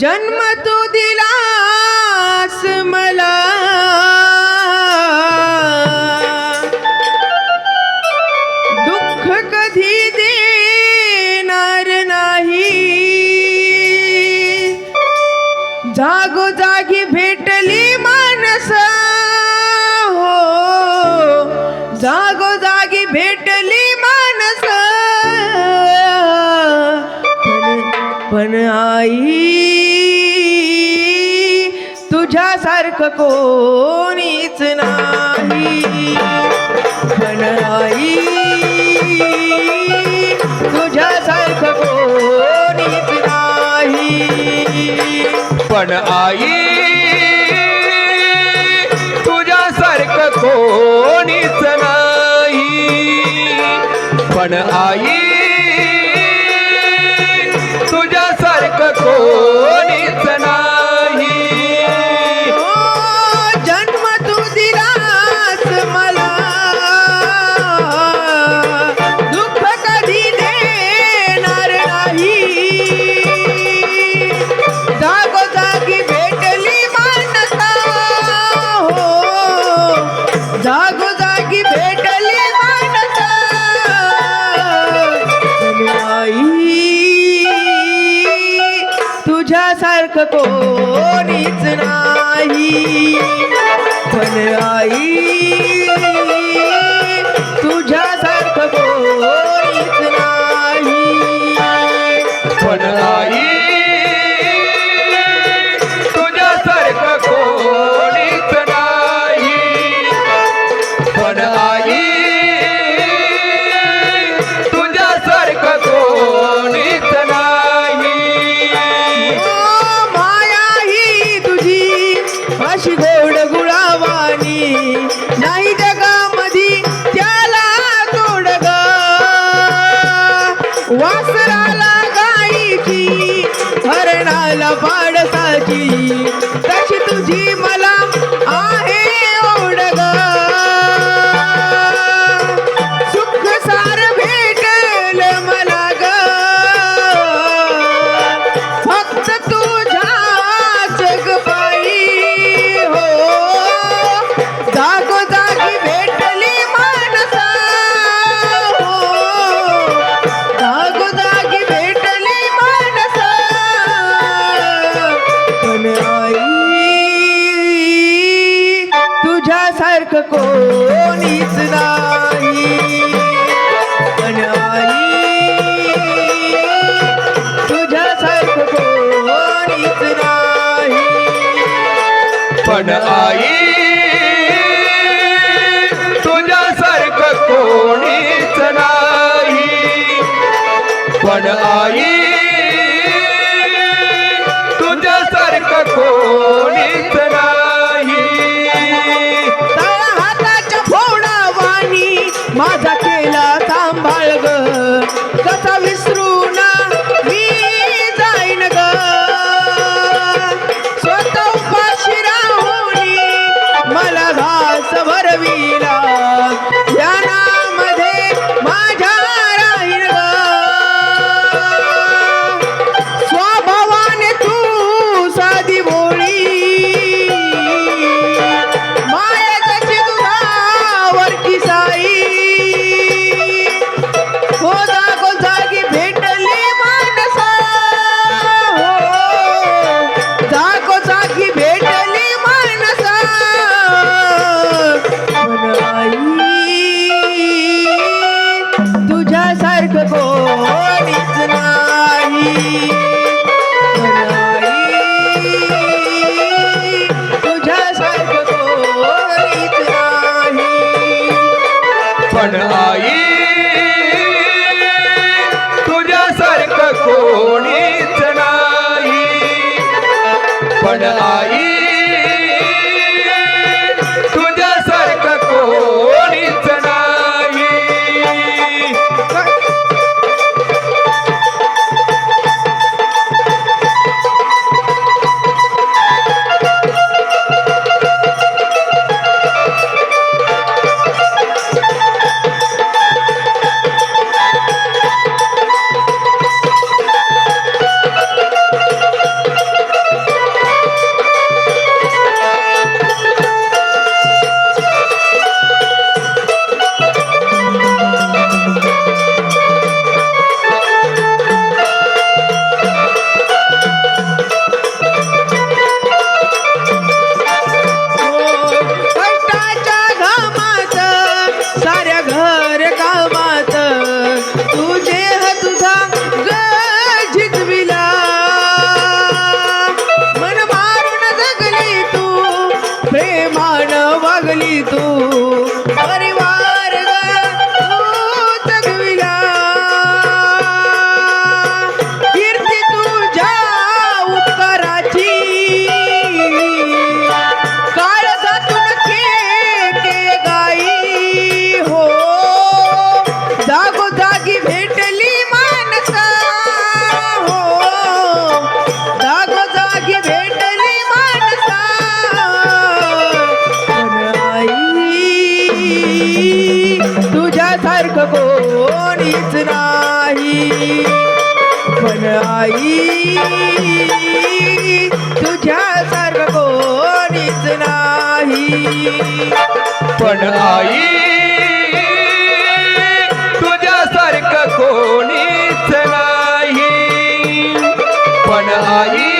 जन्म तू दिलास मला. दुःख कधी देणार नाही. जागोजागी भेटली माणस. हो जागोजागी भेट आई तुझ्यासारखं कोणीच नाही. पण आई तुझ्यासारखं कोणीच नाही. पण आई तुझ्यासारखं कोणीच नाही. पण आई तुझ्यासारखं कोणीच नाही. पण आई तुझ्यासारखं कोणीच तुझ्यासारखं कोणीच नाही. पण आई तुझ्यासारखं कोणीच नाही. पण आई तुझ्यासारखं कोणीच नाही. पण आई तुझ्यासारखं कोणीच नाही. Si नाही तुझ्या सर्व कोणीच नाही. पण आई तुझ्या सारखं कोणीच नाही. पण आई